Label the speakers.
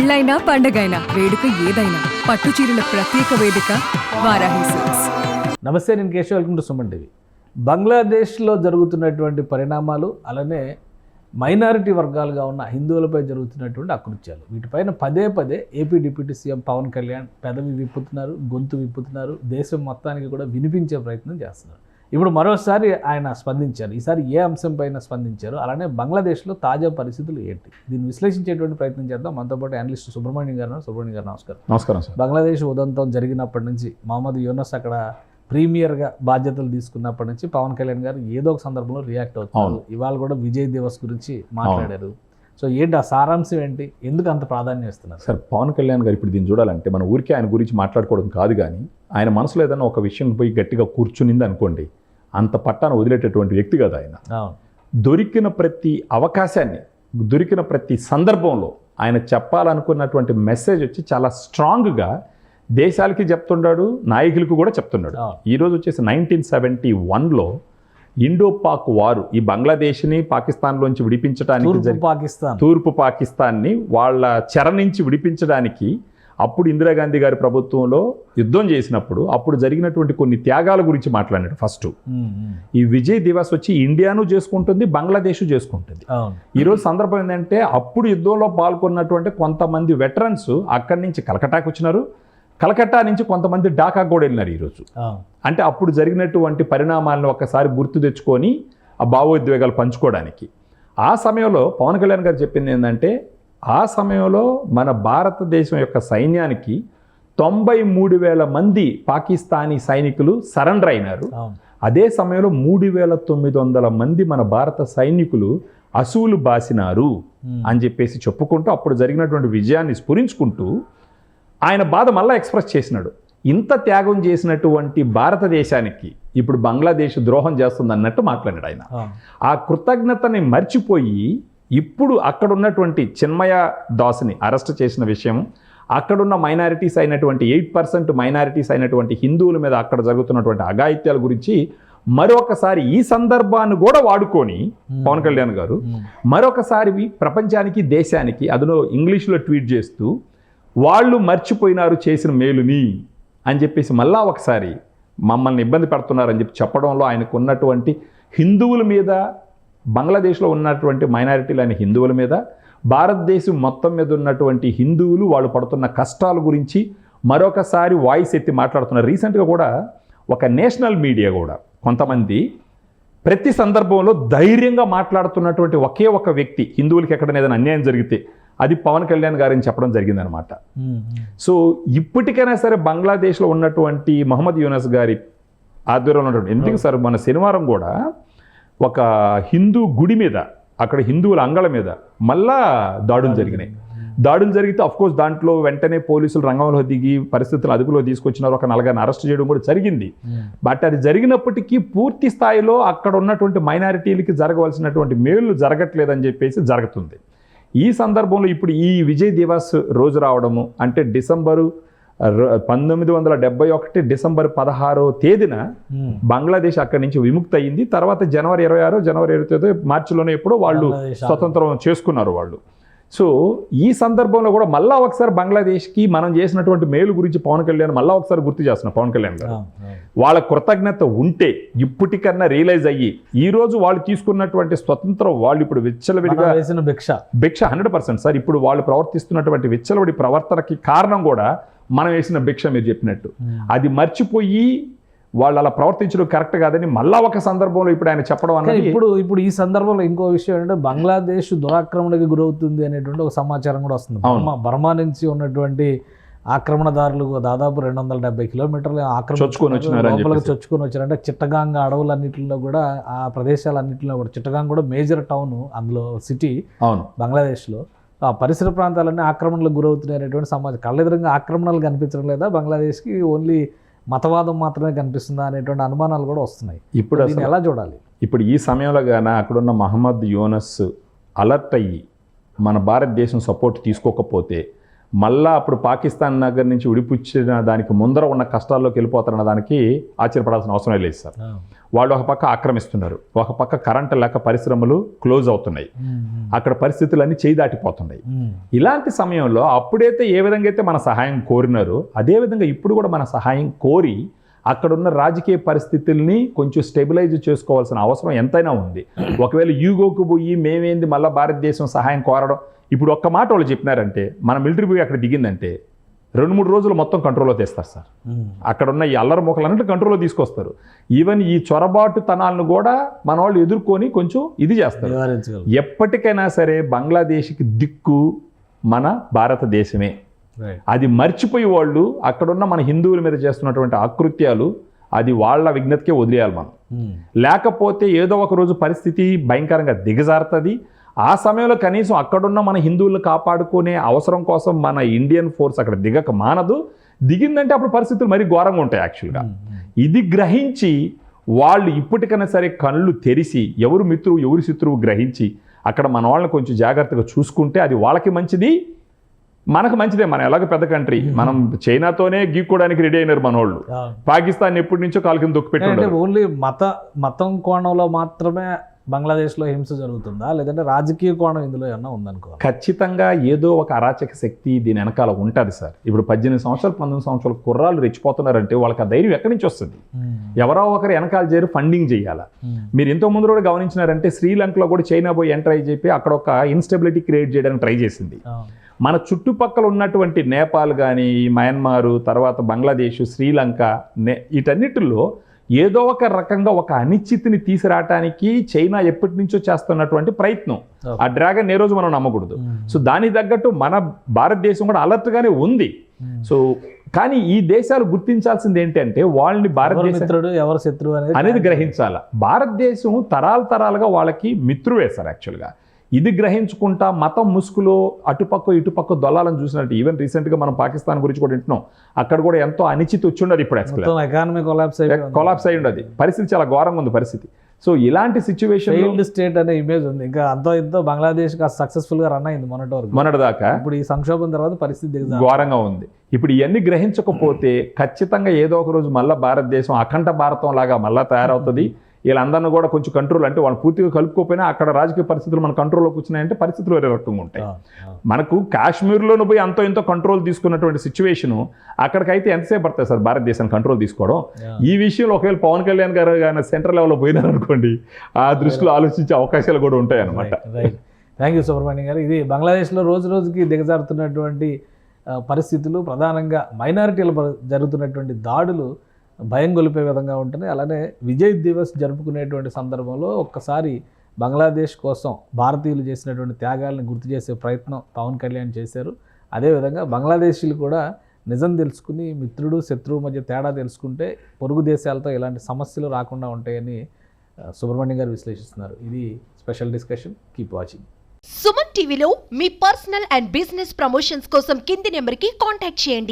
Speaker 1: పెళ్ళైనా పండగైనా వేడుక ఏదైనా పట్టు చీరల ప్రత్యేక వేదిక వారాహి సిల్క్స్.
Speaker 2: నమస్తే నేను Keshav. Welcome to Suman TV. బంగ్లాదేశ్లో జరుగుతున్నటువంటి పరిణామాలు అలానే మైనారిటీ వర్గాలుగా ఉన్న హిందువులపై జరుగుతున్నటువంటి అకృత్యాలు. వీటిపైన పదే పదే AP deputy CM Pawan Kalyan పెదవి విప్పుతున్నారు గొంతు విప్పుతున్నారు దేశం మొత్తానికి కూడా వినిపించే ప్రయత్నం చేస్తున్నారు. ఇప్పుడు మరోసారి ఆయన స్పందించారు. ఈసారి ఏ అంశం పైన స్పందించారు? అలానే బంగ్లాదేశ్లో తాజా పరిస్థితులు ఏంటి? దీన్ని విశ్లేషించేటువంటి ప్రయత్నం చేద్దాం. మనతో పాటు అనలిస్ట్ సుబ్రహ్మణ్యం గారు. సుబ్రహ్మణ్యం గారు నమస్కారం.
Speaker 3: నమస్కారం సార్.
Speaker 2: బంగ్లాదేశ్ ఉదంతం జరిగినప్పటి నుంచి మహమ్మద్ యూనస్ అక్కడ ప్రీమియర్గా బాధ్యతలు తీసుకున్నప్పటి నుంచి పవన్ కళ్యాణ్ గారు ఏదో ఒక సందర్భంలో రియాక్ట్ అవుతున్నారు. ఇవాళ కూడా విజయ్ దివస్ గురించి మాట్లాడారు. సో ఏంటి ఆ సారాంశం ఏంటి? ఎందుకు అంత ప్రాధాన్యం ఇస్తున్నారు?
Speaker 3: సార్ పవన్ కళ్యాణ్ గారు ఇప్పుడు దీన్ని చూడాలంటే మన ఊరికే ఆయన గురించి మాట్లాడుకోవడం కాదు కానీ ఆయన మనసులో ఏదైనా ఒక విషయం పోయి గట్టిగా కూర్చునింది అనుకోండి అంత పట్టాన వదిలేటటువంటి వ్యక్తి కాదు ఆయన. దొరికిన ప్రతి అవకాశాన్ని దొరికిన ప్రతి సందర్భంలో ఆయన చెప్పాలనుకున్నటువంటి మెసేజ్ వచ్చి చాలా స్ట్రాంగ్గా దేశాలకి చెప్తున్నాడు నాయకులకు కూడా చెప్తున్నాడు. ఈరోజు వచ్చేసి నైన్టీన్ సెవెంటీ వన్లో ఇండో పాక్ వారు ఈ బంగ్లాదేశ్ని పాకిస్తాన్లోంచి విడిపించడానికి
Speaker 2: పాకిస్తాన్.
Speaker 3: తూర్పు పాకిస్తాన్ని వాళ్ళ చెర నుంచి విడిపించడానికి అప్పుడు ఇందిరాగాంధీ గారి ప్రభుత్వంలో యుద్ధం చేసినప్పుడు అప్పుడు జరిగినటువంటి కొన్ని త్యాగాల గురించి మాట్లాడాడు ఫస్ట్. ఈ విజయ్ దివస్ వచ్చి ఇండియాను చేసుకుంటుంది బంగ్లాదేశ్ చేసుకుంటుంది. ఈరోజు సందర్భం ఏంటంటే అప్పుడు యుద్ధంలో పాల్గొన్నటువంటి కొంతమంది వెటరన్స్ అక్కడి నుంచి కలకటాకు వచ్చినారు. కలకట్టా నుంచి కొంతమంది ఢాకా కూడా వెళ్ళినారు ఈరోజు అంటే అప్పుడు జరిగినటువంటి పరిణామాలను ఒక్కసారి గుర్తు తెచ్చుకొని ఆ భావోద్వేగాలు పంచుకోవడానికి. ఆ సమయంలో పవన్ కళ్యాణ్ గారు చెప్పింది ఏంటంటే ఆ సమయంలో మన భారతదేశం యొక్క సైన్యానికి తొంభై మూడు వేల మంది పాకిస్తానీ సైనికులు సరెండర్ అయినారు. అదే సమయంలో మూడు వేల తొమ్మిది వందల మంది మన భారత సైనికులు అసువులు బాసినారు. అని చెప్పేసి చెప్పుకుంటూ అప్పుడు జరిగినటువంటి విజయాన్ని స్ఫురించుకుంటూ ఆయన బాధ మళ్ళా ఎక్స్ప్రెస్ చేసినాడు. ఇంత త్యాగం చేసినటువంటి భారతదేశానికి ఇప్పుడు బంగ్లాదేశ్ ద్రోహం చేస్తుంది అన్నట్టు మాట్లాడాడు ఆయన. ఆ కృతజ్ఞతని మర్చిపోయి ఇప్పుడు అక్కడ ఉన్నటువంటి చిన్మయ దాస్ని అరెస్ట్ చేసిన విషయం అక్కడున్న మైనారిటీస్ అయినటువంటి ఎయిట్ పర్సెంట్ మైనారిటీస్ అయినటువంటి హిందువుల మీద అక్కడ జరుగుతున్నటువంటి అఘాయిత్యాల గురించి మరొకసారి ఈ సందర్భాన్ని కూడా వాడుకొని పవన్ కళ్యాణ్ గారు. మరొకసారి ప్రపంచానికి దేశానికి అందులో ఇంగ్లీష్లో ట్వీట్ చేస్తూ వాళ్ళు మర్చిపోయినారు చేసిన మేలుని అని చెప్పేసి మళ్ళా ఒకసారి మమ్మల్ని ఇబ్బంది పెడుతున్నారని చెప్పి చెప్పడంలో ఆయనకు ఉన్నటువంటి హిందువుల మీద బంగ్లాదేశ్లో ఉన్నటువంటి మైనారిటీలు అయిన హిందువుల మీద భారతదేశం మొత్తం మీద ఉన్నటువంటి హిందువులు వాళ్ళు పడుతున్న కష్టాల గురించి మరొకసారి వాయిస్ ఎత్తి మాట్లాడుతున్నారు. రీసెంట్గా కూడా ఒక నేషనల్ మీడియా కూడా కొంతమంది ప్రతి సందర్భంలో ధైర్యంగా మాట్లాడుతున్నటువంటి ఒకే ఒక వ్యక్తి హిందువులకి ఎక్కడైనా ఏదైనా అన్యాయం జరిగితే అది పవన్ కళ్యాణ్ గారని చెప్పడం జరిగిందనమాట. సో ఇప్పటికైనా సరే బంగ్లాదేశ్లో ఉన్నటువంటి మహమ్మద్ యూనస్ గారి ఆధ్వర్యంలో ఉన్నటువంటి ఎందుకు సార్ మన శనివారం కూడా ఒక హిందూ గుడి మీద అక్కడ హిందువుల అంగళ మీద మళ్ళా దాడులు జరిగినాయి. దాడులు జరిగితే కోర్స్ దాంట్లో వెంటనే పోలీసులు రంగంలో దిగి పరిస్థితులు అదుపులో తీసుకొచ్చినారు. ఒక నలుగురిని అరెస్ట్ చేయడం కూడా జరిగింది.
Speaker 2: ఉమ్.
Speaker 3: బట్ అది జరిగినప్పటికీ పూర్తి స్థాయిలో అక్కడ ఉన్నటువంటి మైనారిటీలకి జరగవలసినటువంటి మేలు జరగట్లేదని చెప్పేసి జరుగుతుంది. ఈ సందర్భంలో ఇప్పుడు ఈ విజయ్ దివస్ రోజు రావడము అంటే డిసెంబరు పంతొమ్మిది వందల డెబ్బై ఒకటి డిసెంబర్ పదహారో తేదీన
Speaker 2: ఉమ్.
Speaker 3: బంగ్లాదేశ్ అక్కడి నుంచి విముక్తి అయింది తర్వాత జనవరి ఇరవై ఆరు జనవరి ఇరవై తొమ్మిది మార్చిలోనే ఎప్పుడో వాళ్ళు స్వతంత్రం చేసుకున్నారు వాళ్ళు. సో ఈ సందర్భంలో కూడా మళ్ళా ఒకసారి బంగ్లాదేశ్కి మనం చేసినటువంటి మేలు గురించి పవన్ కళ్యాణ్ మళ్ళా ఒకసారి గుర్తు చేస్తున్నారు పవన్ కళ్యాణ్ గారు. వాళ్ళ కృతజ్ఞత ఉంటే ఇప్పటికన్నా రియలైజ్ అయ్యి ఈ రోజు వాళ్ళు తీసుకున్నటువంటి స్వతంత్రం వాళ్ళు ఇప్పుడు విచ్చలవిడిగా
Speaker 2: భిక్ష.
Speaker 3: భిక్ష హండ్రెడ్ పర్సెంట్ సార్. ఇప్పుడు వాళ్ళు ప్రవర్తిస్తున్నటువంటి విచ్చలవిడి ప్రవర్తనకి కారణం కూడా మనం వేసిన భిక్ష మీరు చెప్పినట్టు
Speaker 2: ఉమ్.
Speaker 3: అది మర్చిపోయి వాళ్ళు అలా ప్రవర్తించడం కరెక్ట్ కాదని మళ్ళా ఒక సందర్భంలో ఇప్పుడు ఆయన చెప్పడం
Speaker 2: కానీ
Speaker 3: అన్నది
Speaker 2: ఇప్పుడు ఇప్పుడు ఈ సందర్భంలో ఇంకో విషయం ఏంటంటే బంగ్లాదేశ్ దురాక్రమణకి గురవుతుంది అనేటువంటి ఒక సమాచారం కూడా వస్తుంది. బర్మా బర్మా నుంచి ఉన్నటువంటి ఆక్రమణదారులు దాదాపు రెండు వందల డెబ్బై కిలోమీటర్లు
Speaker 3: చొచ్చుకొని వచ్చినారు
Speaker 2: లోపలికి. చొచ్చుకొని వచ్చారు అంటే చిట్టగాంగ అడవులన్నింటిలో కూడా ఆ ప్రదేశాలన్నింటిలో కూడా చిట్టగాంగ్ కూడా మేజర్ టౌన్ అందులో సిటీ
Speaker 3: అవును
Speaker 2: బంగ్లాదేశ్లో పరిసర ప్రాంతాలన్నీ ఆక్రమణలకు గురవుతున్నాయి అనేటువంటి సమాచారం కళ్ళెదురుగా ఆక్రమణలు కనిపించడం లేదా బంగ్లాదేశ్కి ఓన్లీ మతవాదం మాత్రమే కనిపిస్తుందా అనేటువంటి అనుమానాలు కూడా వస్తున్నాయి.
Speaker 3: ఇప్పుడు
Speaker 2: దీన్ని
Speaker 3: అసలు
Speaker 2: ఎలా చూడాలి?
Speaker 3: ఇప్పుడు ఈ సమయంలో గాన అక్కడున్న మహమ్మద్ యూనస్ అలర్ట్ అయ్యి మన భారతదేశం సపోర్ట్ తీసుకోకపోతే మళ్ళా అప్పుడు పాకిస్తాన్ నగర్ నుంచి విడిపుచ్చిన దానికి ముందర ఉన్న కష్టాల్లోకి వెళ్ళిపోతారన్న దానికి ఆశ్చర్యపడాల్సిన అవసరం లేదు సార్. వాళ్ళు ఒక పక్క ఆక్రమిస్తున్నారు. ఒక పక్క కరెంటు లేక పరిశ్రమలు క్లోజ్ అవుతున్నాయి. అక్కడ పరిస్థితులన్నీ చేయి దాటిపోతున్నాయి. ఇలాంటి సమయంలో అప్పుడైతే ఏ విధంగా అయితే మన సహాయం కోరినారో అదేవిధంగా ఇప్పుడు కూడా మన సహాయం కోరి అక్కడున్న రాజకీయ పరిస్థితుల్ని కొంచెం స్టెబిలైజ్ చేసుకోవాల్సిన అవసరం ఎంతైనా ఉంది. ఒకవేళ యూగోకు పోయి మేమేంది మళ్ళీ భారతదేశం సహాయం కోరడం? ఇప్పుడు ఒక్క మాట వాళ్ళు చెప్పినారంటే మన మిలిటరీ పోయి అక్కడ దిగిందంటే రెండు మూడు రోజులు మొత్తం కంట్రోల్లో తెస్తారు సార్. అక్కడ ఉన్న ఈ అల్లరి మొక్కలన్నింటి కంట్రోల్లో తీసుకొస్తారు. ఈవెన్ ఈ చొరబాటుతనాలను కూడా మన వాళ్ళు ఎదుర్కొని కొంచెం ఇది చేస్తారు. ఎప్పటికైనా సరే బంగ్లాదేశ్కి దిక్కు మన భారతదేశమే. అది మర్చిపోయి వాళ్ళు అక్కడున్న మన హిందువుల మీద చేస్తున్నటువంటి ఆకృత్యాలు అది వాళ్ళ విజ్ఞతకే వదిలేయాలి మనం. లేకపోతే ఏదో ఒక రోజు పరిస్థితి భయంకరంగా దిగజారుతుంది. ఆ సమయంలో కనీసం అక్కడున్న మన హిందువులను కాపాడుకునే అవసరం కోసం మన ఇండియన్ ఫోర్స్ అక్కడ దిగక మానదు. దిగిందంటే అప్పుడు పరిస్థితులు మరీ ఘోరంగా ఉంటాయి యాక్చువల్గా ఇది గ్రహించి వాళ్ళు ఇప్పటికైనా సరే కళ్ళు తెరిచి ఎవరు మిత్రువు ఎవరు శత్రువు గ్రహించి అక్కడ మన వాళ్ళని కొంచెం జాగ్రత్తగా చూసుకుంటే అది వాళ్ళకి మంచిది మనకు మంచిదే మనం ఎలాగ పెద్ద కంట్రీ. మనం చైనాతోనే గీక్కోవడానికి రెడీ అయినారు మన వాళ్ళు పాకిస్తాన్ ఎప్పటి నుంచో కాలు కింద దొక్కి
Speaker 2: ఓన్లీ మత మతం కోణంలో మాత్రమే బంగ్లాదేశ్లో హింస జరుగుతుందా? లేదంటే రాజకీయ కోణం ఇందులో ఏమన్నా ఉందనుకో?
Speaker 3: ఖచ్చితంగా ఏదో ఒక అరాచక శక్తి దీని వెనకాల ఉంటుంది సార్. ఇప్పుడు పద్దెనిమిది సంవత్సరాలు పంతొమ్మిది సంవత్సరాల కుర్రాళ్ళు రెచ్చిపోతున్నారంటే వాళ్ళకి ఆ ధైర్యం ఎక్కడి నుంచి వస్తుంది? ఎవరో ఒకరు వెనకాల చేరి ఫండింగ్ చేయాలా? మీరు ఇంతకు ముందు కూడా గమనించినారంటే శ్రీలంకలో కూడా చైనా పోయి ఎంటర్ అయ్యి చెప్పి అక్కడ ఒక ఇన్స్టెబిలిటీ క్రియేట్ చేయడానికి ట్రై చేసింది. మన చుట్టుపక్కల ఉన్నటువంటి నేపాల్ కానీ మయన్మారు తర్వాత బంగ్లాదేశ్ శ్రీలంక నే వీటన్నిటిలో ఏదో ఒక రకంగా ఒక అనిశ్చితిని తీసుకురావటానికి చైనా ఎప్పటి నుంచో చేస్తున్నటువంటి ప్రయత్నం. ఆ డ్రాగన్ ఏ రోజు మనం నమ్మకూడదు. సో దానికి తగ్గట్టు మన భారతదేశం కూడా అలర్ట్గానే ఉంది. సో కానీ ఈ దేశాలు గుర్తించాల్సింది ఏంటంటే వాళ్ళని
Speaker 2: ఎవరు
Speaker 3: భారతదేశం
Speaker 2: మిత్రుడు ఎవరు శత్రువు అనేది
Speaker 3: అనేది గ్రహించాల. భారతదేశం తరాల తరాలుగా వాళ్ళకి మిత్రువే సార్ యాక్చువల్గా ఇది గ్రహించుకుంటా మతం ముసుగులో అటుపక్క ఇటుపక్క దొల్లాలని చూసినట్టు. ఈవెన్ రీసెంట్గా మనం పాకిస్తాన్ గురించి కూడా వింటున్నాం. అక్కడ కూడా ఎంతో అనిశ్చితి వచ్చి ఉండదు ఇప్పుడు
Speaker 2: ఎకానమీ కొలాప్స్
Speaker 3: కొలాప్స్ అయి ఉండదు పరిస్థితి చాలా ఘోరంగా ఉంది పరిస్థితి. సో ఇలాంటి సిచ్యువేషన్
Speaker 2: స్టేట్ అనే ఇమేజ్ ఉంది. ఇంకా అంతో ఇంతో బంగ్లాదేశ్ సక్సెస్ఫుల్గా రన్ అయింది మొన్నటి వరకు.
Speaker 3: మొన్నటిదాకా
Speaker 2: ఇప్పుడు ఈ సంక్షోభం తర్వాత పరిస్థితి
Speaker 3: ఘోరంగా ఉంది. ఇప్పుడు ఇవన్నీ గ్రహించకపోతే ఖచ్చితంగా ఏదో ఒక రోజు మళ్ళీ భారతదేశం అఖండ భారతం లాగా మళ్ళీ తయారవుతుంది. వీళ్ళందరినీ కూడా కొంచెం కంట్రోల్ అంటే వాళ్ళు పూర్తిగా కలుపుకోపోయినా అక్కడ రాజకీయ పరిస్థితులు మన కంట్రోల్లోకి వచ్చినాయంటే పరిస్థితులు వేరే రకంగా ఉంటాయి. మనకు కాశ్మీర్లోనూ పోయి అంతో ఇంతో కంట్రోల్ తీసుకున్నటువంటి సిచ్యువేషను అక్కడికైతే ఎంతసేపు పడుతుంది సార్ భారతదేశాన్ని కంట్రోల్ తీసుకోవడం? ఈ విషయంలో ఒకవేళ పవన్ కళ్యాణ్ గారు కానీ సెంట్రల్ లెవెల్లో పోయినారనుకోండి ఆ దృష్టిలో ఆలోచించే అవకాశాలు కూడా ఉంటాయి అన్నమాట
Speaker 2: రైట్ థ్యాంక్ యూ సుబ్రహ్మణ్యం గారు. ఇది బంగ్లాదేశ్లో రోజు రోజుకి దిగజారుతున్నటువంటి పరిస్థితులు ప్రధానంగా మైనారిటీల జరుగుతున్నటువంటి దాడులు భయం గొలిపే విధంగా ఉంటుంది. అలానే విజయ్ దివస్ జరుపుకునేటువంటి సందర్భంలో ఒక్కసారి బంగ్లాదేశ్ కోసం భారతీయులు చేసినటువంటి త్యాగాలను గుర్తు చేసే ప్రయత్నం పవన్ కళ్యాణ్ చేశారు. అదేవిధంగా బంగ్లాదేశీలు కూడా నిజం తెలుసుకుని మిత్రుడు శత్రువు మధ్య తేడా తెలుసుకుంటే పొరుగు దేశాలతో ఇలాంటి సమస్యలు రాకుండా ఉంటాయని సుబ్రహ్మణ్యం గారు విశ్లేషిస్తున్నారు. ఇది special discussion. Keep watching.
Speaker 4: Suman టీవీలో మీ పర్సనల్ అండ్ బిజినెస్ ప్రమోషన్స్ కోసం కింది నెంబర్కి కాంటాక్ట్ చేయండి.